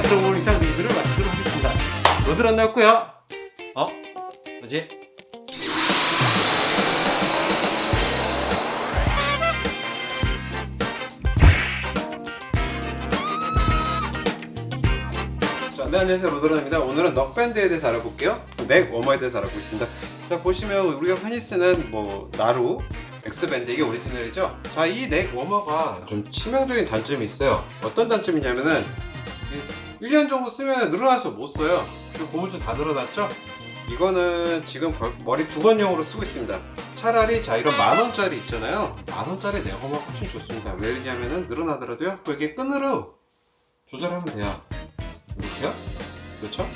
네, 그럼 오늘 이상 리뷰를 마치도록 하겠습니다. 로드 런너였고요. 어? 뭐지? 자, 네, 안녕하세요. 로드런입니다. 오늘은 넉밴드에 대해서 알아볼게요. 넥 워머에 대해서 알아보고 있습니다. 자, 보시면 우리가 흔히 쓰는 뭐 나루, 엑스밴드 이게 오리지널이죠. 자, 이 넥 워머가 좀 치명적인 단점이 있어요. 어떤 단점이냐면은 1년 정도 쓰면 늘어나서 못 써요. 지금 고무줄 다 늘어났죠? 이거는 지금 벌- 머리 주건용으로 쓰고 있습니다. 차라리 자 이런 만 원짜리 있잖아요. 만 원짜리 넥 워머가 훨씬 좋습니다. 왜냐면은 늘어나더라도요. 또 이게 끈으로 조절하면 돼요. 이렇게요? 그렇죠?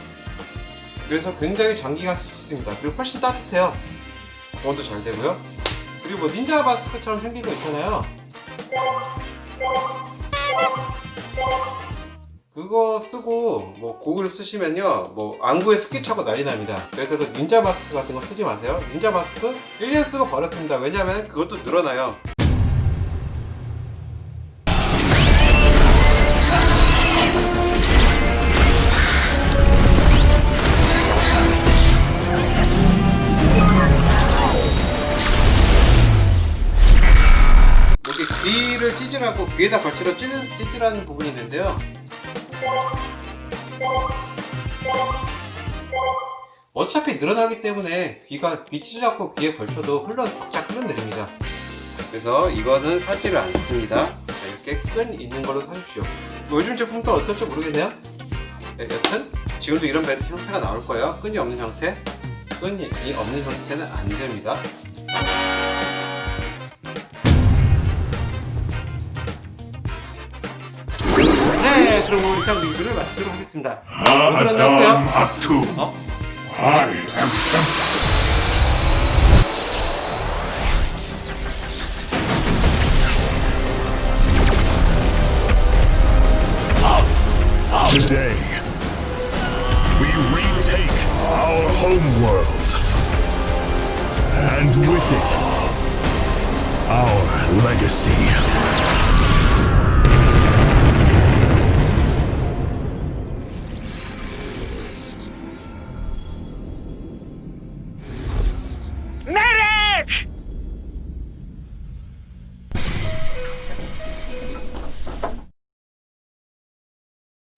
그래서 굉장히 장기간 쓸 수 있습니다. 그리고 훨씬 따뜻해요. 보온도 잘 되고요. 그리고 뭐 닌자 마스크처럼 생긴 거 있잖아요. 그거 쓰고 뭐 고글 쓰시면요. 뭐 안구에 습기 차고 난리 납니다. 그래서 그 닌자 마스크 같은 거 쓰지 마세요. 닌자 마스크 1년 쓰고 버렸습니다. 왜냐면 그것도 늘어나요. 여기 귀를 찌질하고 귀에다 걸치러 찌질, 찌질하는 부분이 있는데요. 어차피 늘어나기 때문에 귀가 귀 찌질하고 귀에 걸쳐도 흘러 쫙쫙 흘러내립니다. 그래서 이거는 사지를 않습니다. 자, 이렇게 끈 있는 걸로 사십시오. 뭐 요즘 제품도 어떨지 모르겠네요. 네, 여튼 지금도 이런 형태가 나올 거예요. 끈이 없는 형태. 끈이 없는 형태는 안 됩니다. 네, 그럼 오늘 이상 리뷰를 마치도록 하겠습니다. 로드 Adam 런너였고요. Atum. 어? I am Sam. Today, we retake our home world. And with it, our legacy.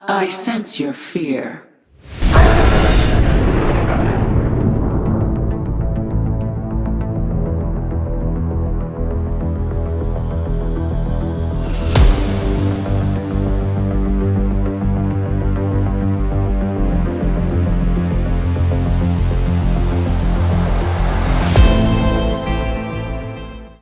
I sense your fear.